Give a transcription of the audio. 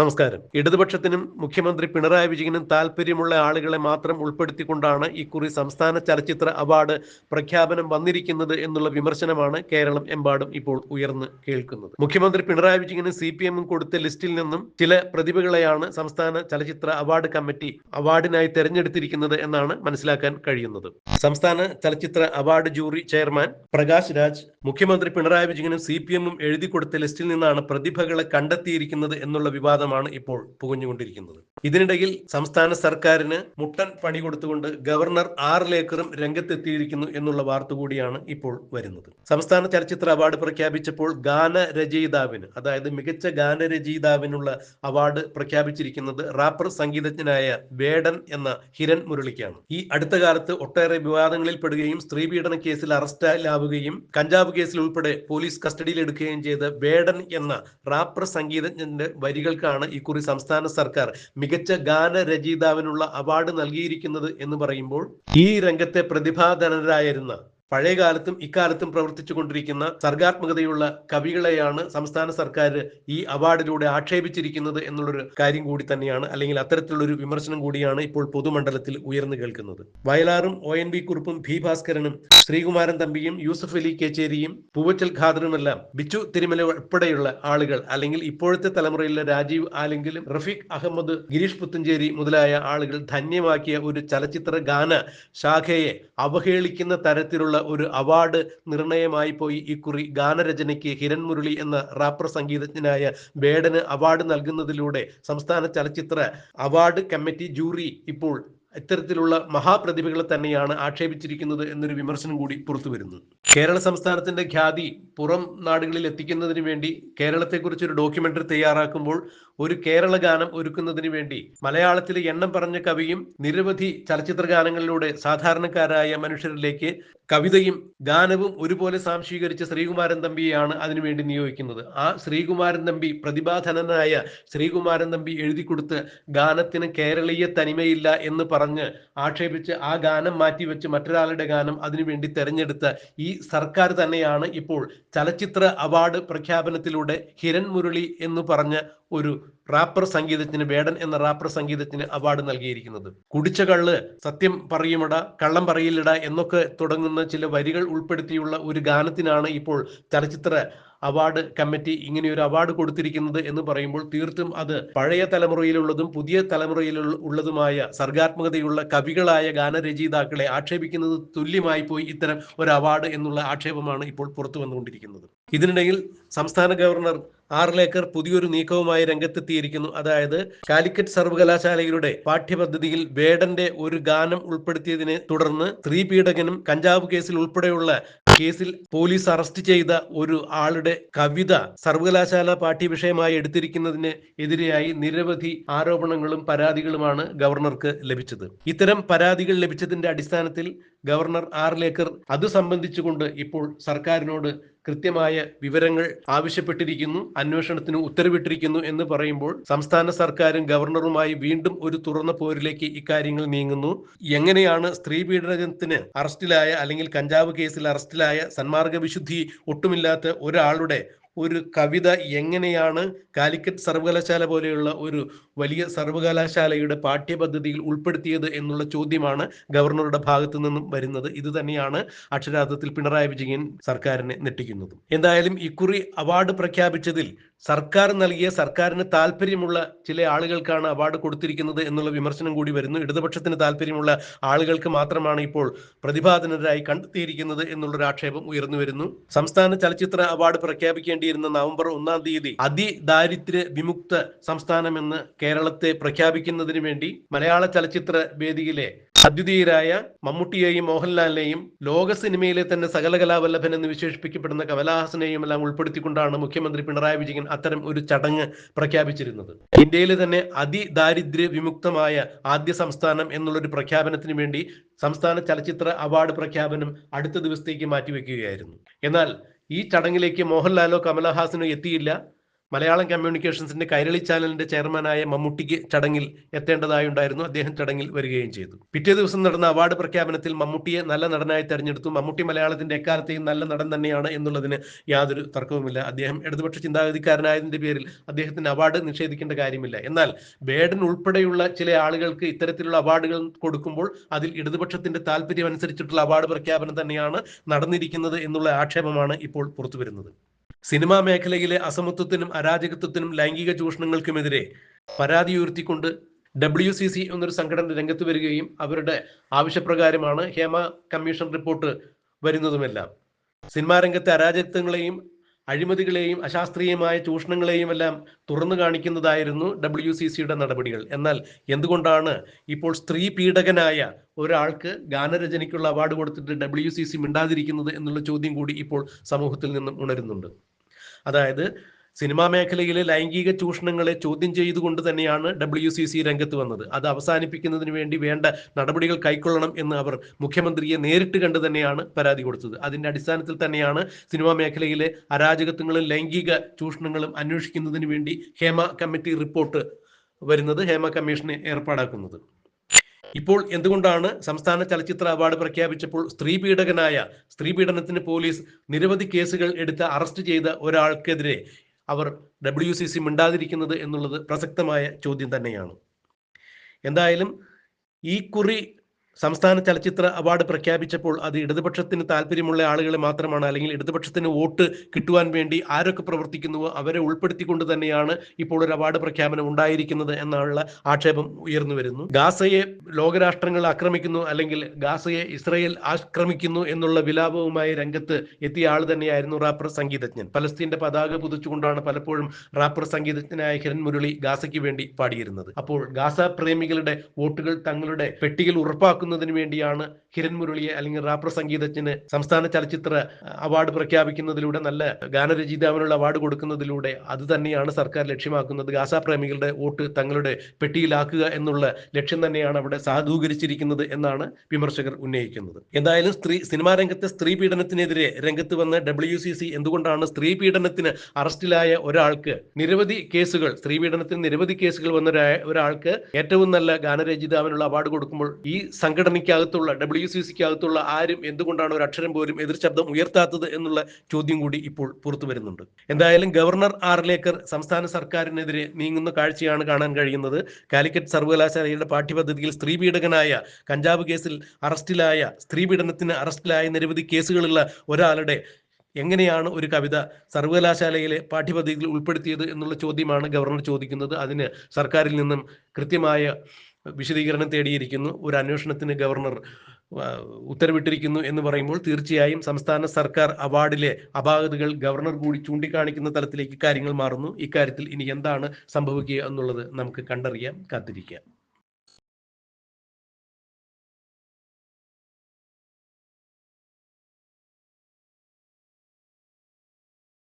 നമസ്കാരം. ഇടതുപക്ഷത്തിനും മുഖ്യമന്ത്രി പിണറായി വിജയനും താല്പര്യമുള്ള ആളുകളെ മാത്രം ഉൾപ്പെടുത്തിക്കൊണ്ടാണ് ഇക്കുറി സംസ്ഥാന ചലച്ചിത്ര അവാർഡ് പ്രഖ്യാപനം വന്നിരിക്കുന്നത് എന്നുള്ള വിമർശനമാണ് കേരളം എമ്പാടും ഇപ്പോൾ ഉയർന്ന് കേൾക്കുന്നത്. മുഖ്യമന്ത്രി പിണറായി വിജയനും സി പി എമ്മും കൊടുത്ത ലിസ്റ്റിൽ നിന്നും ചില പ്രതിഭകളെയാണ് സംസ്ഥാന ചലച്ചിത്ര അവാർഡ് കമ്മിറ്റി അവാർഡിനായി തെരഞ്ഞെടുത്തിരിക്കുന്നത് എന്നാണ് മനസ്സിലാക്കാൻ കഴിയുന്നത്. സംസ്ഥാന ചലച്ചിത്ര award jury chairman Prakash Raj മുഖ്യമന്ത്രി പിണറായി വിജയനും സി പി എമ്മും എഴുതി കൊടുത്ത ലിസ്റ്റിൽ നിന്നാണ് പ്രതിഭകളെ കണ്ടെത്തിയിരിക്കുന്നത് എന്നുള്ള വിവാദമാണ് ഇപ്പോൾ പുകഞ്ഞുകൊണ്ടിരിക്കുന്നത്. ഇതിനിടയിൽ സംസ്ഥാന സർക്കാരിന് മുട്ടൻ പണി കൊടുത്തുകൊണ്ട് ഗവർണർ ആറിലേക്കറും രംഗത്തെത്തിയിരിക്കുന്നു എന്നുള്ള വാർത്ത കൂടിയാണ് ഇപ്പോൾ വരുന്നത്. സംസ്ഥാന ചലച്ചിത്ര അവാർഡ് പ്രഖ്യാപിച്ചപ്പോൾ ഗാന ഗാനരചയിതാവിന് അതായത് മികച്ച ഗാനരചയിതാവിനുള്ള അവാർഡ് പ്രഖ്യാപിച്ചിരിക്കുന്നത് റാപ്പർ സംഗീതജ്ഞനായ വേടൻ എന്ന ഹിരൺ മുരളിക്കാണ്. ഈ അടുത്ത കാലത്ത് ഒട്ടേറെ വിവാദങ്ങളിൽ പെടുകയും സ്ത്രീപീഡന കേസിൽ അറസ്റ്റിലാവുകയും കഞ്ചാവ് കേസിൽ ഉൾപ്പെടെ പോലീസ് കസ്റ്റഡിയിൽ എടുക്കുകയും ചെയ്ത വേടൻ എന്ന റാപ്പർ സംഗീതജ്ഞന്റെ വരികൾക്കാണ് ഇക്കുറി സംസ്ഥാന സർക്കാർ മികച്ച ഗാനരചയിതാവിനുള്ള അവാർഡ് നൽകിയിരിക്കുന്നത് എന്ന് പറയുമ്പോൾ ഈ രംഗത്തെ പ്രതിഭാധനരായിരുന്ന പഴയകാലത്തും ഇക്കാലത്തും പ്രവർത്തിച്ചു കൊണ്ടിരിക്കുന്ന സർഗാത്മകതയുള്ള കവികളെയാണ് സംസ്ഥാന സർക്കാർ ഈ അവാർഡിലൂടെ ആക്ഷേപിച്ചിരിക്കുന്നത് എന്നുള്ളൊരു കാര്യം കൂടി തന്നെയാണ് അല്ലെങ്കിൽ അത്തരത്തിലുള്ളൊരു വിമർശനം കൂടിയാണ് ഇപ്പോൾ പൊതുമണ്ഡലത്തിൽ ഉയർന്നു കേൾക്കുന്നത്. വയലാറും ഒ എൻ വി കുറുപ്പും ഭി ഭാസ്കരനും ശ്രീകുമാരൻ തമ്പിയും യൂസഫ് അലി കേച്ചേരിയും പൂവച്ചൽ ഖാദറുമെല്ലാം ബിച്ചു തിരുമല ഉൾപ്പെടെയുള്ള ആളുകൾ അല്ലെങ്കിൽ ഇപ്പോഴത്തെ തലമുറയിലെ രാജീവ് ആലെങ്കിലും റഫീഖ് അഹമ്മദ് ഗിരീഷ് പുത്തഞ്ചേരി മുതലായ ആളുകൾ ധന്യമാക്കിയ ഒരു ചലച്ചിത്ര ഗാന ശാഖയെ അവഹേളിക്കുന്ന തരത്തിലുള്ള ഒരു അവാർഡ് നിർണയമായി പോയി ഇക്കുറി ഗാനരചനയ്ക്ക് ഹിരൺ മുരളി എന്ന റാപ്പർ സംഗീതജ്ഞനായ ബേഡന് അവാർഡ് നൽകുന്നതിലൂടെ സംസ്ഥാന ചലച്ചിത്ര അവാർഡ് കമ്മിറ്റി ജൂറി ഇപ്പോൾ ഇത്തരത്തിലുള്ള മഹാപ്രതിഭകളെ തന്നെയാണ് ആക്ഷേപിച്ചിരിക്കുന്നത് എന്നൊരു വിമർശനം കൂടി പുറത്തു വരുന്നു. കേരള സംസ്ഥാനത്തിന്റെ ഖ്യാതി പുറം നാടുകളിൽ എത്തിക്കുന്നതിന് വേണ്ടി കേരളത്തെക്കുറിച്ച് ഒരു ഡോക്യുമെന്ററി തയ്യാറാക്കുമ്പോൾ ഒരു കേരള ഗാനം ഒരുക്കുന്നതിന് വേണ്ടി മലയാളത്തിലെ എണ്ണം പറഞ്ഞ കവിയും നിരവധി ചലച്ചിത്ര ഗാനങ്ങളിലൂടെ സാധാരണക്കാരായ മനുഷ്യരിലേക്ക് കവിതയും ഗാനവും ഒരുപോലെ സാംശീകരിച്ച ശ്രീകുമാരൻ തമ്പിയെയാണ് അതിനുവേണ്ടി നിയോഗിക്കുന്നത്. ആ ശ്രീകുമാരൻ തമ്പി പ്രതിഭാധനനായ ശ്രീകുമാരൻ തമ്പി എഴുതി കൊടുത്ത് ഗാനത്തിന് കേരളീയ തനിമയില്ല എന്ന് പറഞ്ഞ് ആക്ഷേപിച്ച് ആ ഗാനം മാറ്റിവെച്ച് മറ്റൊരാളുടെ ഗാനം അതിനുവേണ്ടി തെരഞ്ഞെടുത്ത ഈ സർക്കാർ തന്നെയാണ് ഇപ്പോൾ ചലച്ചിത്ര അവാർഡ് പ്രഖ്യാപനത്തിലൂടെ ഹിരൺ മുരളി എന്ന് പറഞ്ഞ ഒരു റാപ്പർ സംഗീതത്തിന് വേടൻ എന്ന റാപ്പർ സംഗീതത്തിന് അവാർഡ് നൽകിയിരിക്കുന്നത്. കുടിച്ച കള്ള് സത്യം പറയുമട കള്ളം പറയില്ലട എന്നൊക്കെ തുടങ്ങുന്ന ചില വരികൾ ഉൾപ്പെടുത്തിയുള്ള ഒരു ഗാനത്തിനാണ് ഇപ്പോൾ ചലച്ചിത്ര അവാർഡ് കമ്മിറ്റി ഇങ്ങനെ ഒരു അവാർഡ് കൊടുത്തിരിക്കുന്നത് എന്ന് പറയുമ്പോൾ തീർത്തും അത് പഴയ തലമുറയിലുള്ളതും പുതിയ തലമുറയിൽ ഉള്ളതുമായ സർഗാത്മകതയുള്ള കവികളായ ഗാനരചയിതാക്കളെ ആക്ഷേപിക്കുന്നത് തുല്യമായി പോയി ഇത്തരം ഒരു അവാർഡ് എന്നുള്ള ആക്ഷേപമാണ് ഇപ്പോൾ പുറത്തു വന്നുകൊണ്ടിരിക്കുന്നത്. ഇതിനിടയിൽ സംസ്ഥാന ഗവർണർ ആറിലേക്കർ പുതിയൊരു നീക്കവുമായി രംഗത്തെത്തിയിരിക്കുന്നു. അതായത് കാലിക്കറ്റ് സർവകലാശാലയുടെ പാഠ്യപദ്ധതിയിൽ വേടന്റെ ഒരു ഗാനം ഉൾപ്പെടുത്തിയതിനെ തുടർന്ന് സ്ത്രീ പീഡകനും കഞ്ചാവ് കേസിൽ ഉൾപ്പെടെയുള്ള കേസിൽ പോലീസ് അറസ്റ്റ് ചെയ്ത ഒരു ആളുടെ കവിത സർവകലാശാല പാഠ്യവിഷയമായി എടുത്തിരിക്കുന്നതിന് എതിരെയായി നിരവധി ആരോപണങ്ങളും പരാതികളുമാണ് ഗവർണർക്ക് ലഭിച്ചത്. ഇത്തരം പരാതികൾ ലഭിച്ചതിന്റെ അടിസ്ഥാനത്തിൽ ഗവർണർ ആർ ലേക്കർ അത് സംബന്ധിച്ചുകൊണ്ട് ഇപ്പോൾ സർക്കാരിനോട് കൃത്യമായ വിവരങ്ങൾ ആവശ്യപ്പെട്ടിരിക്കുന്നു അന്വേഷണത്തിന് ഉത്തരവിട്ടിരിക്കുന്നു എന്ന് പറയുമ്പോൾ സംസ്ഥാന സർക്കാരും ഗവർണറുമായി വീണ്ടും ഒരു തുറന്ന പോരിലേക്ക് ഇക്കാര്യങ്ങൾ നീങ്ങുന്നു. എങ്ങനെയാണ് സ്ത്രീ പീഡനത്തിന് അറസ്റ്റിലായ അല്ലെങ്കിൽ കഞ്ചാവ് കേസിൽ അറസ്റ്റിലായ സന്മാർഗ വിശുദ്ധി ഒട്ടുമില്ലാത്ത ഒരാളുടെ ഒരു കവിത എങ്ങനെയാണ് കാലിക്കറ്റ് സർവകലാശാല പോലെയുള്ള ഒരു വലിയ സർവകലാശാലയുടെ പാഠ്യപദ്ധതിയിൽ ഉൾപ്പെടുത്തിയത് എന്നുള്ള ചോദ്യമാണ് ഗവർണറുടെ ഭാഗത്തു നിന്നും വരുന്നത്. ഇത് തന്നെയാണ് അക്ഷരാർത്ഥത്തിൽ പിണറായി വിജയൻ സർക്കാരിനെ നെട്ടിക്കുന്നത് എന്തായാലും ഇക്കുറി അവാർഡ് പ്രഖ്യാപിച്ചതിൽ സർക്കാർ നൽകിയ സർക്കാരിന് താല്പര്യമുള്ള ചില ആളുകൾക്കാണ് അവാർഡ് കൊടുത്തിരിക്കുന്നത് എന്നുള്ള വിമർശനം കൂടി വരുന്നു. ഇടതുപക്ഷത്തിന് താല്പര്യമുള്ള ആളുകൾക്ക് മാത്രമാണ് ഇപ്പോൾ പ്രതിഭാധനരായി കണ്ടെത്തിയിരിക്കുന്നത് എന്നുള്ളൊരു ആക്ഷേപം ഉയർന്നു വരുന്നു. സംസ്ഥാന ചലച്ചിത്ര അവാർഡ് പ്രഖ്യാപിക്കേണ്ടിയിരുന്ന നവംബർ ഒന്നാം തീയതി അതിദാരിദ്ര്യ വിമുക്ത സംസ്ഥാനമെന്ന് കേരളത്തെ പ്രഖ്യാപിക്കുന്നതിന് വേണ്ടി മലയാള ചലച്ചിത്ര വേദിയിലെ അദ്വിതീയരായ മമ്മൂട്ടിയെയും മോഹൻലാലിനെയും ലോക സിനിമയിലെ തന്നെ സകല കലാവല്ലഭൻ എന്ന് വിശേഷിപ്പിക്കപ്പെടുന്ന കമലഹാസനെയും എല്ലാം ഉൾപ്പെടുത്തിക്കൊണ്ടാണ് മുഖ്യമന്ത്രി പിണറായി വിജയൻ അത്തരം ഒരു ചടങ്ങ് പ്രഖ്യാപിച്ചിരുന്നത്. ഇന്ത്യയിലെ തന്നെ അതിദാരിദ്ര്യ വിമുക്തമായ ആദ്യ സംസ്ഥാനം എന്നുള്ളൊരു പ്രഖ്യാപനത്തിന് വേണ്ടി സംസ്ഥാന ചലച്ചിത്ര അവാർഡ് പ്രഖ്യാപനം അടുത്ത ദിവസത്തേക്ക് മാറ്റിവെക്കുകയായിരുന്നു. എന്നാൽ ഈ ചടങ്ങിലേക്ക് മോഹൻലാലോ കമലഹാസനോ എത്തിയില്ല. മലയാളം കമ്മ്യൂണിക്കേഷൻസിന്റെ കൈരളി ചാനലിന്റെ ചെയർമാനായ മമ്മൂട്ടിക്ക് ചടങ്ങിൽ എത്തേണ്ടതായുണ്ടായിരുന്നു അദ്ദേഹം ചടങ്ങിൽ വരികയും ചെയ്തു. പിറ്റേ ദിവസം നടന്ന അവാർഡ് പ്രഖ്യാപനത്തിൽ മമ്മൂട്ടിയെ നല്ല നടനായി തെരഞ്ഞെടുത്തു. മമ്മൂട്ടി മലയാളത്തിന്റെ എക്കാലത്തെയും നല്ല നടൻ തന്നെയാണ് എന്നുള്ളതിന് യാതൊരു തർക്കവുമില്ല. അദ്ദേഹം ഇടതുപക്ഷ ചിന്താഗതിക്കാരനായതിന്റെ പേരിൽ അദ്ദേഹത്തിന് അവാർഡ് നിഷേധിക്കേണ്ട കാര്യമില്ല. എന്നാൽ ബേഡൻ ഉൾപ്പെടെയുള്ള ചില ആളുകൾക്ക് ഇത്തരത്തിലുള്ള അവാർഡുകൾ കൊടുക്കുമ്പോൾ അതിൽ ഇടതുപക്ഷത്തിന്റെ താല്പര്യം അനുസരിച്ചിട്ടുള്ള അവാർഡ് പ്രഖ്യാപനം തന്നെയാണ് നടന്നിരിക്കുന്നത് എന്നുള്ള ആക്ഷേപമാണ് ഇപ്പോൾ പുറത്തു വരുന്നത് സിനിമാ മേഖലയിലെ അസമത്വത്തിനും അരാജകത്വത്തിനും ലൈംഗിക ചൂഷണങ്ങൾക്കുമെതിരെ പരാതി ഉയർത്തിക്കൊണ്ട് ഡബ്ല്യു സി സി എന്നൊരു സംഘടന രംഗത്ത് വരികയും അവരുടെ ആവശ്യപ്രകാരമാണ് ഹേമ കമ്മീഷൻ റിപ്പോർട്ട് വരുന്നതുമെല്ലാം. സിനിമാ രംഗത്തെ അരാജകത്വങ്ങളെയും അഴിമതികളെയും അശാസ്ത്രീയമായ ചൂഷണങ്ങളെയും എല്ലാം തുറന്നു കാണിക്കുന്നതായിരുന്നു ഡബ്ല്യു സി സിയുടെ നടപടികൾ. എന്നാൽ എന്തുകൊണ്ടാണ് ഇപ്പോൾ സ്ത്രീ പീഡകനായ ഒരാൾക്ക് ഗാനരചനയ്ക്കുള്ള അവാർഡ് കൊടുത്തിട്ട് ഡബ്ല്യു സി സി മിണ്ടാതിരിക്കുന്നത് എന്നുള്ള ചോദ്യം കൂടി ഇപ്പോൾ സമൂഹത്തിൽ നിന്നും ഉണരുന്നുണ്ട്. അതായത് സിനിമാ മേഖലയിലെ ലൈംഗിക ചൂഷണങ്ങളെ ചോദ്യം ചെയ്തുകൊണ്ട് തന്നെയാണ് ഡബ്ല്യു സി സി രംഗത്ത് വന്നത്. അത് അവസാനിപ്പിക്കുന്നതിന് വേണ്ടി വേണ്ട നടപടികൾ കൈക്കൊള്ളണം എന്ന് അവർ മുഖ്യമന്ത്രിയെ നേരിട്ട് കണ്ട് തന്നെയാണ് പരാതി കൊടുത്തത്. അതിന്റെ അടിസ്ഥാനത്തിൽ തന്നെയാണ് സിനിമാ മേഖലയിലെ അരാജകത്വങ്ങളും ലൈംഗിക ചൂഷണങ്ങളും അന്വേഷിക്കുന്നതിന് വേണ്ടി ഹേമ കമ്മിറ്റി റിപ്പോർട്ട് വരുന്നത്. ഹേമ കമ്മീഷനെ ഏർപ്പാടാക്കുന്നത്. ഇപ്പോൾ എന്തുകൊണ്ടാണ് സംസ്ഥാന ചലച്ചിത്ര അവാർഡ് പ്രഖ്യാപിച്ചപ്പോൾ സ്ത്രീ പീഡകനായ സ്ത്രീ പീഡനത്തിന് പോലീസ് നിരവധി കേസുകൾ എടുത്ത് അറസ്റ്റ് ചെയ്ത ഒരാൾക്കെതിരെ അവർ ഡബ്ല്യു സി സി മിണ്ടാതിരിക്കുന്നത് എന്നുള്ളത് പ്രസക്തമായ ചോദ്യം തന്നെയാണ്. എന്തായാലും ഈ കുറി സംസ്ഥാന ചലച്ചിത്ര അവാർഡ് പ്രഖ്യാപിച്ചപ്പോൾ അത് ഇടതുപക്ഷത്തിന് താല്പര്യമുള്ള ആളുകളെ മാത്രമാണ് അല്ലെങ്കിൽ ഇടതുപക്ഷത്തിന് വോട്ട് കിട്ടുവാൻ വേണ്ടി ആരൊക്കെ പ്രവർത്തിക്കുന്നുവോ അവരെ ഉൾപ്പെടുത്തിക്കൊണ്ട് തന്നെയാണ് ഇപ്പോൾ ഒരു അവാർഡ് പ്രഖ്യാപനം ഉണ്ടായിരിക്കുന്നത് എന്നുള്ള ആക്ഷേപം ഉയർന്നു വരുന്നു. ഗാസയെ ലോകരാഷ്ട്രങ്ങൾ ആക്രമിക്കുന്നു അല്ലെങ്കിൽ ഗാസയെ ഇസ്രയേൽ ആക്രമിക്കുന്നു എന്നുള്ള വിലാപവുമായി രംഗത്ത് എത്തിയ ആൾ തന്നെയായിരുന്നു റാപ്പർ സംഗീതജ്ഞൻ. പലസ്തീന്റെ പതാക പുതിച്ചുകൊണ്ടാണ് പലപ്പോഴും റാപ്പർ സംഗീതജ്ഞനായ ഹിരൺ മുരളി ഗാസയ്ക്ക് വേണ്ടി പാടിയിരുന്നത്. അപ്പോൾ ഗാസ പ്രേമികളുടെ വോട്ടുകൾ തങ്ങളുടെ പെട്ടിയിൽ ഉറപ്പാക്കുന്നു ഉറപ്പാക്കുന്നതിന് വേണ്ടിയാണ് ഹിരൺ മുരളിയെ അല്ലെങ്കിൽ റാപ്പർ സംഗീതജ്ഞന് സംസ്ഥാന ചലച്ചിത്ര അവാർഡ് പ്രഖ്യാപിക്കുന്നതിലൂടെ നല്ല ഗാനരചയിതാവിനുള്ള അവാർഡ് കൊടുക്കുന്നതിലൂടെ അത് തന്നെയാണ് സർക്കാർ ലക്ഷ്യമാക്കുന്നത്. ഗാസ പ്രേമികളുടെ വോട്ട് തങ്ങളുടെ പെട്ടിയിലാക്കുക എന്നുള്ള ലക്ഷ്യം തന്നെയാണ് അവിടെ സാധൂകരിച്ചിരിക്കുന്നത് എന്നാണ് വിമർശകർ ഉന്നയിക്കുന്നത്. എന്തായാലും സ്ത്രീ സിനിമാ രംഗത്തെ സ്ത്രീ പീഡനത്തിനെതിരെ രംഗത്ത് വന്ന ഡബ്ല്യു സി സി എന്തുകൊണ്ടാണ് സ്ത്രീ പീഡനത്തിന് അറസ്റ്റിലായ ഒരാൾക്ക് നിരവധി കേസുകൾ സ്ത്രീ പീഡനത്തിന് നിരവധി കേസുകൾ വന്ന ഒരാൾക്ക് ഏറ്റവും നല്ല ഗാനരചയിതാവിനുള്ള അവാർഡ് കൊടുക്കുമ്പോൾ ഈ സംഘടനയ്ക്കകത്തുള്ള ഡബ്ല്യു സി സിക്ക് അകത്തുള്ള ആരും എന്തുകൊണ്ടാണ് ഒരു അക്ഷരം പോലും എതിർ ശബ്ദം ഉയർത്താത്തത് എന്നുള്ള ചോദ്യം കൂടി ഇപ്പോൾ പുറത്തു വരുന്നുണ്ട്. എന്തായാലും ഗവർണർ ആർ ലേക്കർ സംസ്ഥാന സർക്കാരിനെതിരെ നീങ്ങുന്ന കാഴ്ചയാണ് കാണാൻ കഴിയുന്നത്. കാലിക്കറ്റ് സർവകലാശാലയുടെ പാഠ്യപദ്ധതിയിൽ സ്ത്രീ പീഡകനായ കഞ്ചാവ് കേസിൽ അറസ്റ്റിലായ സ്ത്രീ പീഡനത്തിന് അറസ്റ്റിലായ നിരവധി കേസുകളുള്ള ഒരാളുടെ എങ്ങനെയാണ് ഒരു കവിത സർവകലാശാലയിലെ പാഠ്യപദ്ധതിയിൽ ഉൾപ്പെടുത്തിയത് എന്നുള്ള ചോദ്യമാണ് ഗവർണർ ചോദിക്കുന്നത്. അതിന് സർക്കാരിൽ നിന്നും കൃത്യമായ വിശദീകരണം തേടിയിരിക്കുന്നു. ഒരു അന്വേഷണത്തിന് ഗവർണർ ഉത്തരവിട്ടിരിക്കുന്നു എന്ന് പറയുമ്പോൾ തീർച്ചയായും സംസ്ഥാന സർക്കാർ അവാർഡിലെ അപാകതകൾ ഗവർണർ കൂടി ചൂണ്ടിക്കാണിക്കുന്ന തലത്തിലേക്ക് കാര്യങ്ങൾ മാറുന്നു. ഇക്കാര്യത്തിൽ ഇനി എന്താണ് സംഭവിക്കുക എന്നുള്ളത് നമുക്ക് കണ്ടറിയാം കാത്തിരിക്കാം.